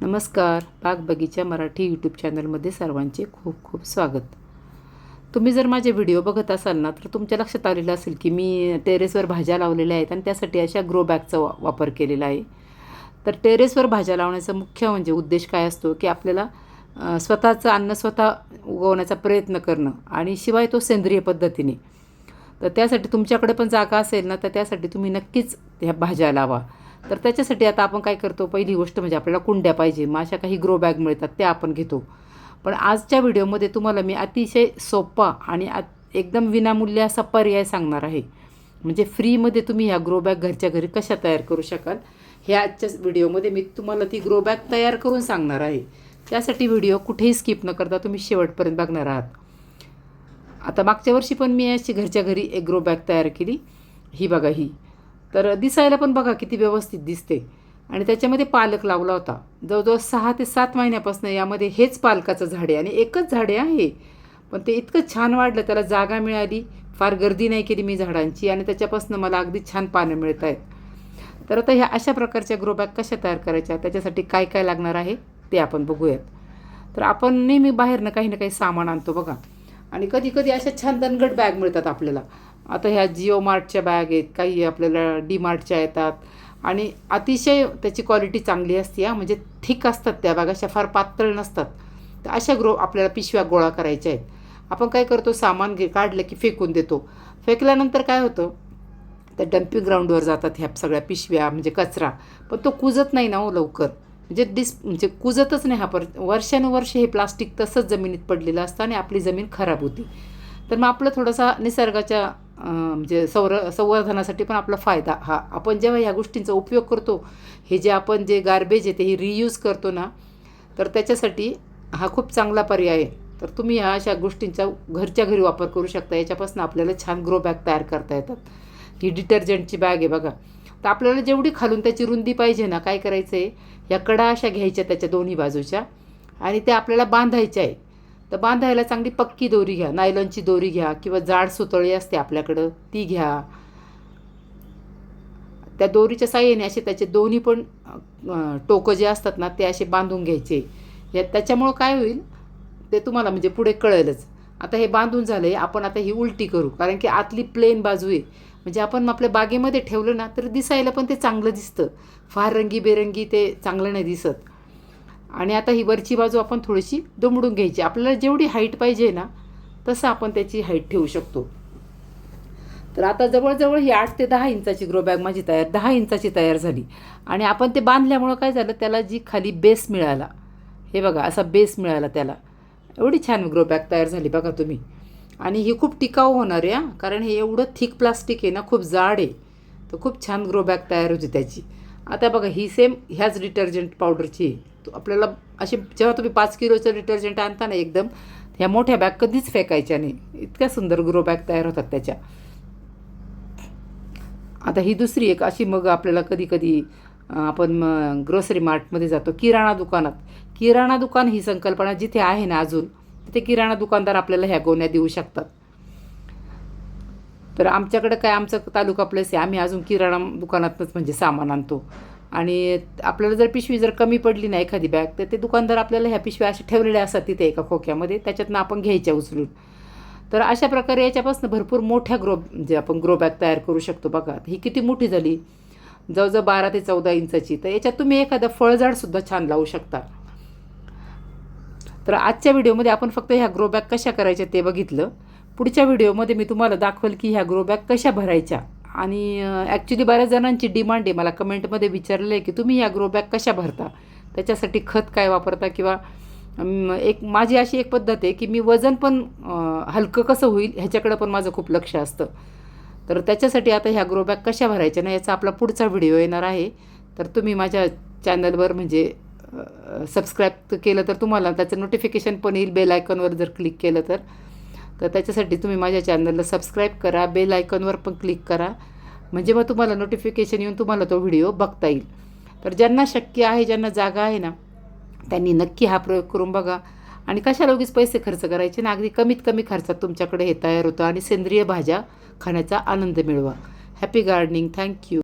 नमस्कार. बाग बगीचा मराठी यूट्यूब चॅनलमध्ये सर्वांचे खूप खूप स्वागत. तुम्ही जर माझे व्हिडिओ बघत असाल ना तर तुमच्या लक्षात आलेलं असेल की मी टेरेसवर भाज्या लावलेल्या आहेत आणि त्यासाठी अशा ग्रो बॅगचा वा वापर केलेला आहे. तर टेरेसवर भाज्या लावण्याचा मुख्य म्हणजे उद्देश काय असतो की आपल्याला स्वतःचं अन्न स्वतः उगवण्याचा प्रयत्न करणं आणि शिवाय तो सेंद्रिय पद्धतीने. तर त्यासाठी तुमच्याकडे पण जागा असेल ना तर त्यासाठी तुम्ही नक्कीच ह्या भाज्या लावा. तर त्याच्यासाठी आता आपण काय करतो पहिली गोष्ट म्हणजे आपल्याला कुंड्या पाहिजे. मग अशा काही ग्रो बॅग मिळतात त्या आपण घेतो. पण आजच्या व्हिडिओमध्ये तुम्हाला मी अतिशय सोपा आणि एकदम विनामूल्य असा पर्याय सांगणार आहे. म्हणजे फ्रीमध्ये तुम्ही ह्या ग्रो बॅग घरच्या घरी कशा तयार करू शकाल ह्या आजच्या व्हिडिओमध्ये मी तुम्हाला ती ग्रो बॅग तयार करून सांगणार आहे. त्यासाठी व्हिडिओ कुठेही स्किप न करता तुम्ही शेवटपर्यंत बघणार आहात. आता मागच्या वर्षी पण मी अशी घरच्या घरी एक ग्रो बॅग तयार केली. ही बघा ही. तर दिसायला पण बघा किती व्यवस्थित दिसते. आणि त्याच्यामध्ये पालक लावला होता. जवळजवळ सहा ते सात महिन्यापासून यामध्ये हेच पालकाचं झाड आहे. आणि एकच झाडे आहे. पण ते इतकं छान वाढलं त्याला जागा मिळाली. फार गर्दी नाही केली मी झाडांची. आणि त्याच्यापासून मला अगदी छान पानं मिळत आहेत. तर आता ह्या अशा प्रकारच्या ग्रोबॅग कशा तयार करायच्या? त्याच्यासाठी काय काय लागणार आहे? ते आपण बघूयात. तर आपण नेहमी बाहेरनं काही ना काही सामान आणतो बघा. आणि कधी कधी अशा छान दणगट बॅग मिळतात आपल्याला. आता ह्या जिओ मार्टच्या बॅग आहेत काही आपल्याला डी मार्टच्या येतात. आणि अतिशय त्याची क्वालिटी चांगली असते हा. म्हणजे थिक असतात त्या बॅग अशा फार पातळ नसतात. तर अशा ग्रो आपल्याला पिशव्या गोळा करायच्या आहेत. आपण काय करतो सामान घे काढलं की फेकून देतो. फेकल्यानंतर काय होतं त्या डम्पिंग ग्राउंडवर जातात ह्या सगळ्या पिशव्या म्हणजे कचरा. पण तो कुजत नाही ना हो लवकर. म्हणजे डिस म्हणजे कुजतच नाही हा. पर वर्षानुवर्ष हे प्लास्टिक तसंच जमिनीत पडलेलं असतं आणि आपली जमीन खराब होती. तर मग आपलं थोडासा निसर्गाच्या म्हणजे संर संवर्धनासाठी पण आपला फायदा हा. आपण जेव्हा ह्या गोष्टींचा उपयोग करतो हे जे आपण जे गार्बेज आहे ते हे रियूज करतो ना तर त्याच्यासाठी हा खूप चांगला पर्याय आहे. तर तुम्ही ह्या अशा गोष्टींचा घरच्या घरी वापर करू शकता. याच्यापासून आपल्याला छान ग्रो बॅग तयार करता येतात. ही डिटर्जंटची बॅग आहे बघा. तर आपल्याला जेवढी खालून त्याची रुंदी पाहिजे ना काय करायचं आहे या कडा अशा घ्यायच्या त्याच्या दोन्ही बाजूच्या आणि त्या आपल्याला बांधायच्या आहे तर बांधायला चांगली पक्की दोरी घ्या नायलॉनची दोरी घ्या किंवा जाड सुतळी असते आपल्याकडं ती घ्या. त्या दोरीच्या साह्याने असे त्याचे दोन्ही पण टोकं जे असतात ना ते असे बांधून घ्यायचे. या त्याच्यामुळं काय होईल ते तुम्हाला म्हणजे पुढे कळेलच. आता हे बांधून झालं आहे आपण आता ही उलटी करू. कारण की आतली प्लेन बाजू आहे. म्हणजे आपण आपल्या बागेमध्ये ठेवलं ना तर दिसायला पण ते चांगलं दिसतं. फार रंगीबेरंगी ते चांगलं नाही दिसत. आणि आता ही वरची बाजू आपण थोडीशी दुमडून घ्यायची. आपल्याला जेवढी हाईट पाहिजे ना तसं आपण त्याची हाईट ठेवू शकतो. तर आता जवळजवळ ही आठ ते दहा इंचाची ग्रो बॅग माझी तयार दहा इंचाची तयार झाली. आणि आपण ते बांधल्यामुळं काय झालं त्याला जी खाली बेस मिळाला हे बघा असा बेस मिळाला त्याला. एवढी छान ग्रो बॅग तयार झाली बघा तुम्ही. आणि ही खूप टिकाऊ होणार आहे हां. कारण हे एवढं थिक प्लास्टिक आहे ना खूप जाड आहे. तर खूप छान ग्रो बॅग तयार होती त्याची. आता बघा ही सेम ह्याच डिटर्जंट पावडरची आहे. आपल्याला असे जेव्हा तुम्ही पाच किलोचं डिटर्जंट आणता ना एकदम ह्या मोठ्या बॅग कधीच फेकायच्या नाही. इतक्या सुंदर ग्रो बॅग तयार होतात त्याच्या. आता ही दुसरी एक अशी मग आपल्याला कधी कधी आपण ग्रोसरी मार्टमध्ये जातो. किराणा दुकानात. किराणा दुकान ही संकल्पना जिथे आहे ना अजून तिथे किराणा दुकानदार आपल्याला ह्या गोण्या देऊ शकतात. तर आमच्याकडे काय आमचं तालुका प्लेस आहे. आम्ही अजून किराणा दुकानातच म्हणजे सामान आणतो. आणि आपल्याला जर पिशवी जर कमी पडली ना एखादी बॅग तर ते दुकानदार आपल्याला ह्या पिशव्या अशा ठेवलेल्या असतात तिथे एका खोक्यामध्ये त्याच्यातनं आपण घ्यायच्या उचलून. तर अशा प्रकारे याच्यापासून भरपूर मोठ्या ग्रो जे आपण ग्रो बॅग तयार करू शकतो बघा. ही किती मोठी झाली? जवळजवळ बारा ते चौदा इंचाची. तर याच्यात तुम्ही एखादं फळझाडसुद्धा छान लावू शकता. तर आजच्या व्हिडिओमध्ये आपण फक्त ह्या ग्रो बॅग कशा करायच्या ते बघितलं. पुढच्या व्हिडिओमध्ये मी तुम्हाला दाखवेल की ह्या ग्रो बॅग कशा भरायच्या. आणि ॲक्च्युली बऱ्याच जणांची डिमांड आहे. मला कमेंटमध्ये विचारलं आहे की तुम्ही या ग्रो बॅग कशा भरता? त्याच्यासाठी खत काय वापरता? किंवा एक माझी अशी एक पद्धत आहे की मी वजन पण हलकं कसं होईल ह्याच्याकडं पण माझं खूप लक्ष असतं. तर त्याच्यासाठी आता ह्या ग्रो बॅग कशा भरायच्या? ना याचा आपला पुढचा व्हिडिओ येणार आहे. तर तुम्ही माझ्या चॅनलवर म्हणजे सबस्क्राईब केलं तर तुम्हाला त्याचं नोटिफिकेशन पण येईल बेल आयकॉनवर जर क्लिक केलं तर. तर त्याच्यासाठी तुम्ही माझ्या चॅनलला सबस्क्राईब करा बेल आयकॉनवर पण क्लिक करा. म्हणजे मग तुम्हाला नोटिफिकेशन येऊन तुम्हाला तो व्हिडिओ बघता येईल. तर ज्यांना शक्य आहे ज्यांना जागा आहे ना त्यांनी नक्की हा प्रयोग करून बघा. आणि कशाला उगीच पैसे खर्च करायचे? ना अगदी कमीत कमी खर्चात तुमच्याकडे हे तयार होतं आणि सेंद्रिय भाज्या खाण्याचा आनंद मिळवा. Happy gardening thank you